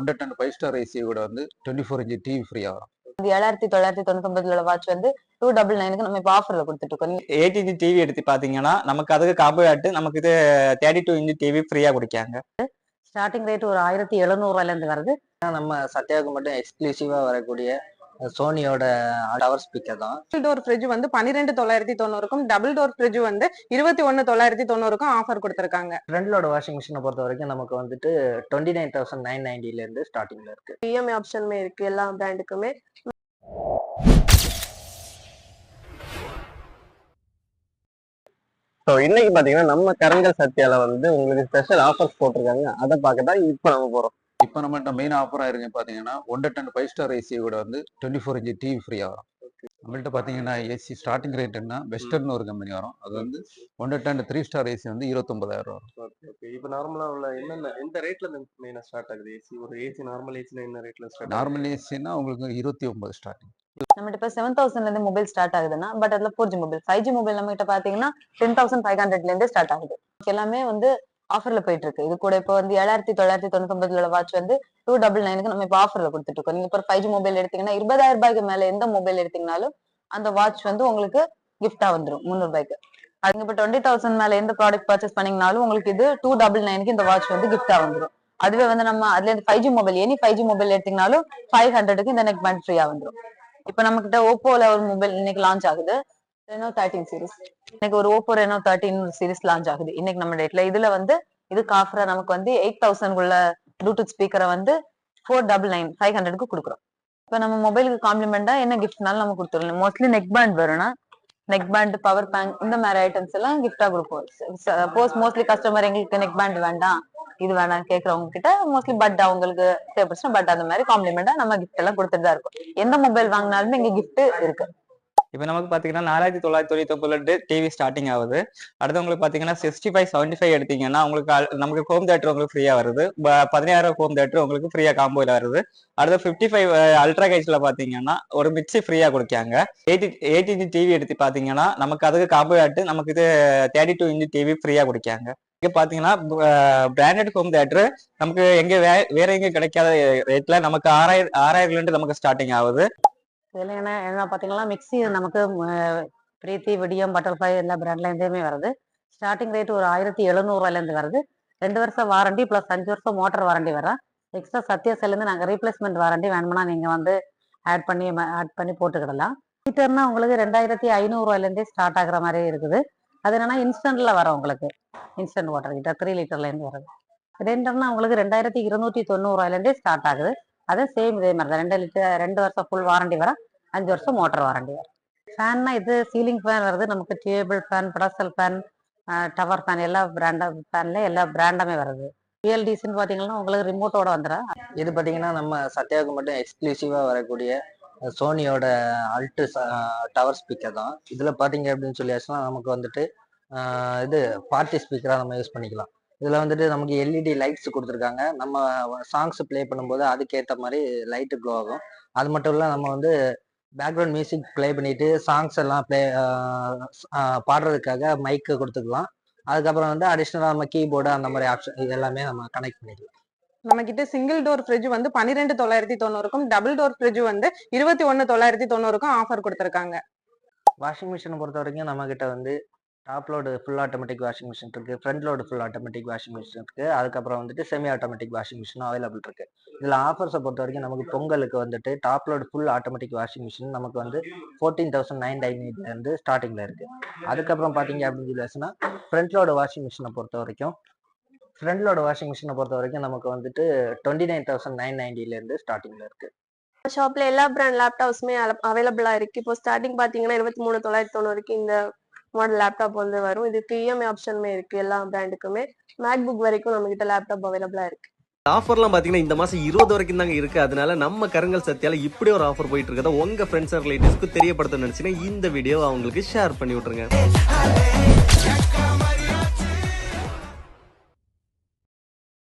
ஒன்றரை ton five star AC கூட வந்து டுவெண்ட்டி ஃபோர் இன்ச்சு டிவி ஃப்ரீயாக வரும். ஏழாயிரத்தி தொள்ளாயிரத்தி தொண்ணூத்தி வாட்ச் வந்து டூ டபுள் நைனுக்கு நம்ம இப்போ ஆஃபர்ல கொடுத்துட்டு இருக்கோம். ஏடிஜி டிவி எடுத்து பாத்தீங்கன்னா நமக்கு அதுக்கு காம்போ ஆட்டு நமக்கு இது தேர்ட்டி டூ இன்ச்சு டிவி ஃப்ரீயா கொடுக்காங்க. ஸ்டார்டிங் ரேட் ஒரு ஆயிரத்தி எழுநூறுவால இருந்து வருது. நம்ம சத்யாவுக்கு மட்டும் எக்ஸ்க்ளூசிவா வரக்கூடிய சோனியோட டவர் ஸ்பீக்கர் தான். சிங்கிள் டோர் ஃப்ரிட்ஜ் வந்து பன்னிரெண்டு தொள்ளாயிரத்தி தொண்ணூறுக்கும் டபுள் டோர் ஃப்ரிட்ஜ் வந்து இருபத்தி ஒன்னு தொள்ளாயிரத்தி தொண்ணூறுக்கும் ஆஃபர் கொடுத்துருக்காங்க. ஃப்ரண்ட்லோட வாஷிங் மிஷினை பொறுத்த வரைக்கும் நமக்கு வந்துட்டு டுவெண்ட்டி நைன் தௌசண்ட் நைன் நைன்டில இருந்து ஸ்டார்டிங்ல இருக்கு. இஎம்ஐ ஆப்ஷனுமே இருக்கு எல்லா பிராண்டுக்குமே ஸோ இன்னைக்கு பாத்தீங்கன்னா நம்ம கரங்கள் சத்யால வந்து உங்களுக்கு ஸ்பெஷல் ஆஃபர்ஸ் போட்டிருக்காங்க. அதை பார்க்க தான் இப்போ நம்ம போறோம். இப்போ நம்மகிட்ட மெயின் ஆஃபராக இருக்கு பார்த்தீங்கன்னா ஒன்றரை டன் ஃபைவ் ஸ்டார் ஏசி கூட வந்து டுவெண்ட்டி ஃபோர் இன்ச்சு டிவி ஃப்ரீயாக வரும். நம்மள்ட்ட பார்த்தீங்கன்னா ஏசி ஸ்டார்டிங் ரேட்டுன்னா வெஸ்டர்ன் ஒரு கம்பெனி வரும். அது வந்து ஒன்றரை டன் த்ரீ ஸ்டார் ஏசி வந்து இருபத்தொன்பதாயிரம் வரும். இப்போ நார்மலா உள்ள என்னென்ன எந்த ரேட்ல இருந்து மெயினா ஸ்டார்ட் ஆகுது? ஏசி ஒரு ஏசி நார்மல் ஏசினா என்ன ரேட்ல ஸ்டார்ட் நார்மல் ஏசின்னா உங்களுக்கு இருபத்தி ஒன்பது ஸ்டார்டிங் நம்ம இப்போ செவன் தௌசண்ட்ல இருந்து மொபைல் ஸ்டார்ட் ஆகுதுன்னா பட் அதுல four G mobile five G mobile நம்ம கிட்ட பாத்தீங்கன்னா டென் தௌசண்ட் ஃபைவ் ஹண்ட்ரட்ல இருந்து ஸ்டார்ட் ஆகுது. எல்லாமே வந்து ஆஃபர்ல போயிட்டு இருக்கு இது கூட இப்போ வந்து ஏழாயிரத்தி தொள்ளாயிரத்தி தொண்ணூத்தி வாட்ச் வந்து டூ டபுள் நைனுக்கு நம்ம இப்போ ஆஃபர்ல கொடுத்துட்டு இருக்கோம். நீங்க இப்போ ஃபைவ் ஜி மொபைல் எடுத்தீங்கன்னா இருபதாயிரம் ரூபாய்க்கு மேல எந்த மொபைல் எடுத்தீங்கனாலும் அந்த வாட்ச் வந்து உங்களுக்கு கிஃப்டா வந்துடும் முந்நூறு ரூபாய்க்கு. அதுங்க இப்போ டுவெண்ட்டி தௌசண்ட் மேல எந்த ப்ராடக்ட் பர்ச்சேஸ் பண்ணீங்கனாலும் உங்களுக்கு இது டூ டபுள் நைனுக்கு இந்த வாட்ச் வந்து கிஃப்டா வந்துடும் அதுவே வந்து நம்ம அதுல இருந்து five G mobile any five G mobile எடுத்தீங்கனாலும் five ஹண்ட்ரடுக்கு இந்த நெக் பேண்ட் ஃப்ரீயா வந்துடும் இப்போ நம்ம கிட்ட ஓப்போல ஒரு மொபைல் இன்னைக்கு லான்ச் ஆகுது. ரெனோ தேர்ட்டின் சீரிஸ் இன்னைக்கு ஒரு Oppo Reno thirteen series launch ஆகுது. இன்னைக்கு நம்ம டேட்ல இதுல வந்து இதுக்கு ஆஃபரா நமக்கு வந்து எயிட் தௌசண்ட் உள்ள ப்ளூடூத் ஸ்பீக்கரை வந்து ஃபோர் டபுள் நைன் ஃபைவ் ஹண்ட்ரட்க்கு கொடுக்குறோம். இப்போ நம்ம மொபைலுக்கு காம்ப்ளிமெண்டா என்ன கிஃப்ட்னாலும் நம்ம கொடுத்துருவோம் மோஸ்ட்லி நெக் பேண்ட் வரும்னா நெக் பேண்ட் பவர் பேங்க் இந்த மாதிரி ஐட்டம்ஸ் எல்லாம் கிஃப்டா கொடுப்போம். சப்போஸ் மோஸ்ட்லி கஸ்டமர் எங்களுக்கு நெக் பேண்ட் வேண்டாம் இது வேணாம் கேக்குறவங்க கிட்ட மோஸ்ட்லி பட் அவங்களுக்கு தேவைப்படுச்சுன்னா பட் அந்த மாதிரி காம்ப்ளிமெண்டா நம்ம கிஃப்ட் எல்லாம் கொடுத்துட்டு தான் இருக்கும். எந்த மொபைல் வாங்கினாலுமே இங்க கிஃப்ட் இருக்கு. இப்போ நமக்கு பாத்தீங்கன்னா நாலாயிரத்தி தொள்ளாயிரத்தி தொண்ணூத்தி ஒன்பதுல டிவி ஸ்டார்டிங் ஆகுது. அடுத்து உங்களுக்கு பாத்தீங்கன்னா சிக்ஸ்டி ஃபைவ் செவன்டி ஃபைவ் எடுத்தீங்கன்னா உங்களுக்கு நமக்கு ஹோம் தேட்டர் உங்களுக்கு ஃப்ரீயா வருது. பதினாயிரம் ஹோம் தேட்டர் உங்களுக்கு ஃப்ரீயா காம்போல வருது. அடுத்து ஃபிஃப்டி ஃபைவ் அல்ட்ரா கைஸ்ல பாத்தீங்கன்னா ஒரு மிக்சி ஃப்ரீயா கொடுக்காங்க. எயிட்டி எயிட் இன்ச் டிவி எடுத்து பாத்தீங்கன்னா நமக்கு அதுக்கு காம்போ ஆட்டு நமக்கு இது தேர்ட்டி டூ இன்ச் டிவி ஃப்ரீயா கொடுக்காங்க. இங்கே பார்த்தீங்கன்னா பிராண்டட் ஹோம் தேட்டரு நமக்கு எங்கே வே- வேற எங்கே கிடைக்காத ரேட்டில் நமக்கு ஆறாயிரம் ஆறாயிரம்லேருந்து நமக்கு ஸ்டார்டிங் ஆகுது. இதுல என்ன என்ன பாத்தீங்கன்னா மிக்ஸி நமக்கு பிரீத்தி விடியம் பட்டர்ஃப்ளை எல்லா பிராண்ட்ல இருந்தேமே வருது. ஸ்டார்டிங் ரேட் ஒரு ஆயிரத்தி எழுநூறுவால இருந்து வருது. ரெண்டு வருஷம் வாரண்டி ப்ளஸ் அஞ்சு வருஷம் மோட்டர் வாரண்டி வரும் எக்ஸ்ட்ரா சத்யாசைல நாங்கள் ரீப்ளேஸ்மெண்ட் வாரண்டி வேணும்னா நீங்கள் வந்து ஆட் பண்ணி ஆட் பண்ணி போட்டுக்கிடலாம். ஹீட்டர்னா உங்களுக்கு ரெண்டாயிரத்தி ஐநூறுவால ஸ்டார்ட் ஆகுற மாதிரி இருக்குது. அது என்னன்னா இன்ஸ்டன்ட்ல வரும் உங்களுக்கு. இன்ஸ்டன்ட் வாட்டர் ஹீட்டர் த்ரீ லிட்டர்லேருந்து வருது. ரெண்டர்னா உங்களுக்கு ரெண்டாயிரத்தி இருநூத்தி தொண்ணூறுவாயிலேருந்தே ஸ்டார்ட் ஆகுது. அது சேம் இதே மாதிரி தான் ரெண்டு லிட்டர் ரெண்டு வருஷம் ஃபுல் வாரண்டி வரும். அஞ்சு வருஷம் மோட்டர் வாரண்டி வரும். ஃபேன்னா இது சீலிங் ஃபேன் வருது. நமக்கு table fan pedestal fan tower fan எல்லா பிராண்டா ஃபேன்ல எல்லா பிராண்டுமே வருது. பிஎல்டிசின்னு பார்த்தீங்கன்னா உங்களுக்கு ரிமோட்டோட வந்துடும். இது பார்த்தீங்கன்னா நம்ம சத்யாவுக்கு மட்டும் எக்ஸ்க்ளூசிவாக வரக்கூடிய சோனியோட அல்ட்டு டவர் ஸ்பீக்கர் தான். இதில் பார்த்தீங்க அப்படின்னு சொல்லியாச்சுன்னா நமக்கு வந்துட்டு இது பார்ட்டி ஸ்பீக்கராக நம்ம யூஸ் பண்ணிக்கலாம். இதுல வந்துட்டு நமக்கு எல்இடி லைட்ஸ் கொடுத்துருக்காங்க. நம்ம சாங்ஸ் ப்ளே பண்ணும்போது அதுக்கேற்ற மாதிரி லைட்டு க்ளோ ஆகும். அது மட்டும் இல்ல நம்ம வந்து பேக்ரவுண்ட் மியூசிக் ப்ளே பண்ணிட்டு சாங்ஸ் எல்லாம் ப்ளே பாடுறதுக்காக மைக்கு கொடுத்துக்கலாம். அதுக்கப்புறம் வந்து அடிஷ்னலாக நம்ம கீபோர்டு அந்த மாதிரி ஆப்ஷன் இது எல்லாமே நம்ம கனெக்ட் பண்ணிக்கலாம். நம்ம கிட்ட சிங்கிள் டோர் ஃப்ரிட்ஜ் வந்து பன்னிரெண்டு தொள்ளாயிரத்தி தொண்ணூறுக்கும் டபுள் டோர் ஃப்ரிட்ஜ் வந்து இருபத்தி ஒன்னு தொள்ளாயிரத்தி தொண்ணூறுக்கும் ஆஃபர் கொடுத்துருக்காங்க. வாஷிங் மிஷினை பொறுத்த வரைக்கும் நம்ம கிட்ட வந்து top load full automatic washing machine இருக்கு. Front load full automatic washing machine இருக்கு. அதுக்கப்புறம் வந்துட்டு செமி ஆட்டோமேட்டிக் வாஷிங் மிஷினும் அவைலபிள் இருக்கு. இதுல ஆஃபர்ஸை பொறுத்த வரைக்கும் நமக்கு பொங்கலுக்கு வந்துட்டு top load full automatic washing machine நமக்கு வந்து ஃபோர்டீன் தௌசண்ட் நைன் நைன்ல இருந்து ஸ்டார்டிங்ல இருக்கு. அதுக்கப்புறம் பாத்தீங்க அப்படின்னு சொல்லியாச்சுன்னா ஃப்ரண்ட் லோடு வாஷிங் மிஷினை பொறுத்த வரைக்கும் ஃப்ரண்ட் லோடு வாஷிங் மிஷினை பொறுத்த வரைக்கும் நமக்கு வந்துட்டு டுவெண்ட்டி நைன் தௌசண்ட் நைன் நைன்டில இருந்து ஸ்டார்டிங்ல இருக்கு. ஷாப்ல எல்லா பிராண்ட் லேப்டாப்ஸுமே அவைலபிளா இருக்கு. இப்போ ஸ்டார்டிங் பாத்தீங்கன்னா இருபத்தி மூணு தொள்ளாயிரத்தி தொண்ணூறுக்கு இந்த மாடல் லேப்டாப் வந்து வரும். இதுக்கு இஎம்ஐ ஆப்ஷனுமே இருக்கு எல்லா பிராண்டுக்குமே மேக் புக் வரைக்கும் நம்ம கிட்ட லேப்டாப் அவைலபிளா இருக்கு. ஆஃபர்லாம் பாத்தீங்கன்னா இந்த மாசம் இருபது வரைக்கும் தாங்க இருக்கு. அதனால நம்ம கருங்கல் சத்தியால இப்படி ஒரு ஆஃபர் போயிட்டு இருக்கதா உங்க ஃப்ரெண்ட்ஸ் ரிலேட்டிவ்ஸ்க்கு தெரியப்படுத்த நினைச்சீங்கன்னா இந்த வீடியோ அவங்களுக்கு ஷேர் பண்ணி விட்டுருங்க.